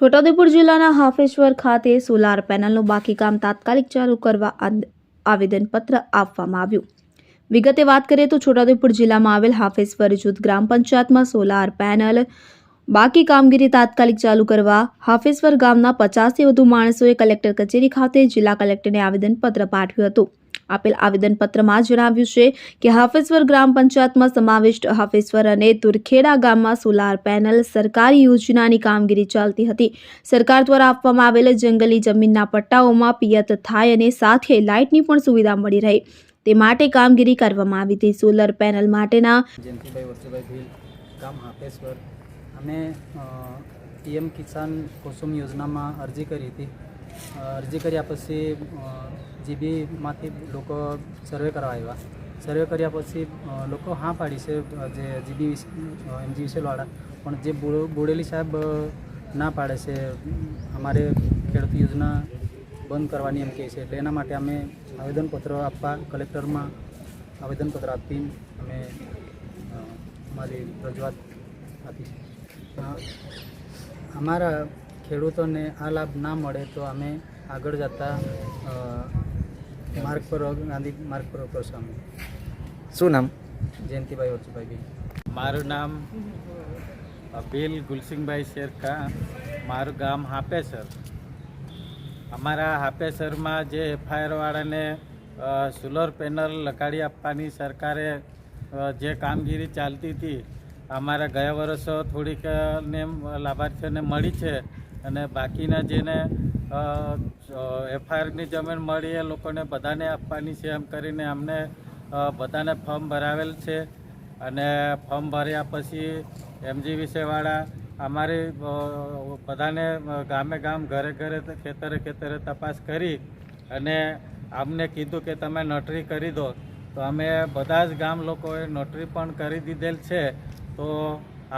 છોટાઉદેપુર જિલ્લાના હાફેશ્વર ખાતે સોલાર પેનલનું બાકી કામ તાત્કાલિક ચાલુ કરવા આવેદનપત્ર આપવામાં આવ્યું. વિગતે વાત કરીએ તો છોટાઉદેપુર જિલ્લામાં આવેલ હાફેશ્વર જૂથ ગ્રામ પંચાયતમાં સોલાર પેનલ બાકી કામગીરી તાત્કાલિક ચાલુ કરવા હાફેશ્વર ગામના પચાસથી વધુ માણસોએ કલેક્ટર કચેરી ખાતે જિલ્લા કલેક્ટરને આવેદનપત્ર પાઠવ્યું હતું. આપેલ આવેદનપત્રમાં જણાવ્યું છે કે હાફેશ્વર ગ્રામ પંચાયતમાં સમાવિષ્ટ હાફેશ્વર અને તુરખેડા ગામમાં સોલાર પેનલ સરકારી યોજનાની કામગીરી ચાલતી હતી. સરકાર દ્વારા આપવામાં આવેલ જંગલી જમીનના પટ્ટાઓમાં પિયત થાય અને સાથે લાઇટની પણ સુવિધા મળી રહે. તે માટે કામગીરી કરવામાં આવી હતી. સોલર પેનલ માટેના અમે પીએમ કિસાન કુસુમ યોજનામાં અરજી કરી હતી. અરજી કર્યા પછી જીબીમાંથી લોકો સર્વે કરવા આવ્યા. સર્વે કર્યા પછી લોકો હા પાડી છે જે જીબી એમજી વિસેલવાળા પણ જે બોડેલી સાહેબ ના પાડે છે, અમારે ખેડૂત યોજના બંધ કરવાની એમ કહે છે. એટલે એના માટે અમે આવેદનપત્ર આપવા, કલેક્ટરમાં આવેદનપત્ર આપી અમે અમારી રજૂઆત આપી છે. અમારા ખેડૂતોને આ લાભ ના મળે તો અમે આગળ જતા માર્ગ પર ગાંધી માર્ગ પર અમે. શું નામ? જયંતિભાઈ ઓછુભાઈ મારું નામ અભિલ ગુલસિંગભાઈ શેરખા. મારું ગામ હાપેસર. અમારા હાપેસરમાં જે એફઆઈઆરવાળાને સોલર પેનલ લગાડી આપવાની સરકારે જે કામગીરી ચાલતી હતી અમારા ગયા વર્ષો થોડીક ને લાભાર્થીઓને મળી છે. અને બાકીના જેને એફઆઈઆરની જમીન મળી એ લોકોને બધાને આપવાની છે એમ કરીને અમને બધાને ફોર્મ ભરાવેલ છે. અને ફોર્મ ભર્યા પછી એમજી વિશેવાળા અમારી બધાને ગામે ગામ, ઘરે ઘરે, ખેતરે ખેતરે તપાસ કરી અને અમને કીધું કે તમે નોટરી કરી દો. તો અમે બધા જ ગામ લોકોએ નોટરી પણ કરી દીધેલ છે. તો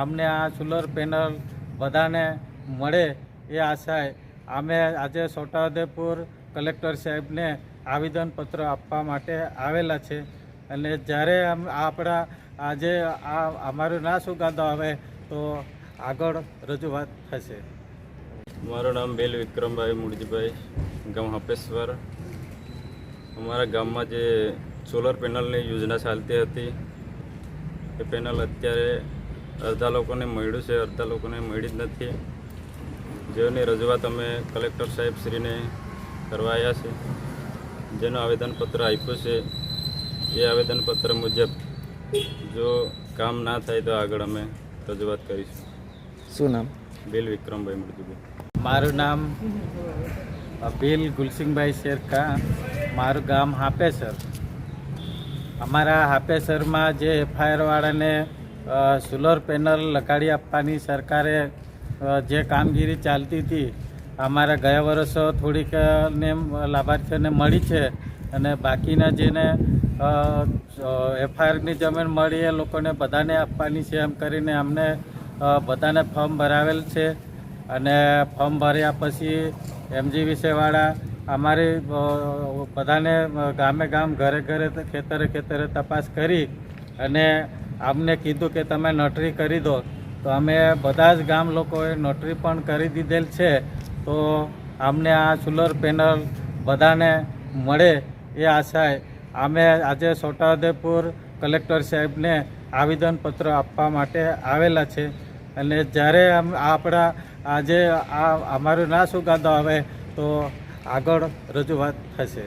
અમને આ સોલર પેનલ બધાને મળે એ આશાએ અમે આજે છોટાઉદેપુર કલેક્ટર સાહેબને આવેદનપત્ર આપવા માટે આવેલા છે. અને જ્યારે આપણા આજે આ અમારું ના સુગાદો આવે તો આગળ રજૂઆત થશે. મારું નામ બેલ વિક્રમભાઈ મુળજીભાઈ ગામ હપેશ્વર. અમારા ગામમાં જે સોલર પેનલની યોજના ચાલતી હતી, એ પેનલ અત્યારે અડધા લોકોને મળ્યું છે, અડધા લોકોને મળી જ નથી. જેઓની રજૂઆત અમે કલેક્ટર સાહેબ શ્રીને કરવા આવ્યા છે. જેનું આવેદનપત્ર આપ્યું છે એ આવેદનપત્ર મુજબ જો કામ ના થાય તો આગળ અમે રજૂઆત કરીશું. શું નામ? બિલ વિક્રમભાઈ મૃત્યુભાઈ મારું નામ બિલ ગુલસિંગભાઈ શેરખા. મારું ગામ હાપેસર. અમારા હાપેસરમાં જે એફઆઈઆરવાળાને સોલર પેનલ લગાડી આપવાની સરકારે જે કામગીરી ચાલતી હતી, અમારા ગયા વર્ષ થોડીક ને લાભાર્થીઓને મળી છે અને બાકીના જેને એફઆઈઆરની જમીન મળી એ લોકોને બધાને આપવાની છે એમ કરીને અમને બધાને ફોર્મ ભરાવેલ છે અને ફોર્મ ભર્યા પછી એમજી વિશેવાળા અમારી બધાને ગામે ગામ, ઘરે ઘરે, ખેતરે ખેતરે તપાસ કરી અને અમને કીધું કે તમે નોટરી કરી દો. તો અમે બધા જ ગામ લોકોએ નોટરી પણ કરી દીધેલ છે. તો અમને આ સોલર પેનલ બધાને મળે એ આશાએ અમે આજે છોટાઉદેપુર કલેક્ટર સાહેબને આવેદનપત્ર આપવા માટે આવેલા છે. અને જ્યારે આપણા આજે આ અમારું ના સુગાદો આવે તો આગળ રજૂઆત થશે.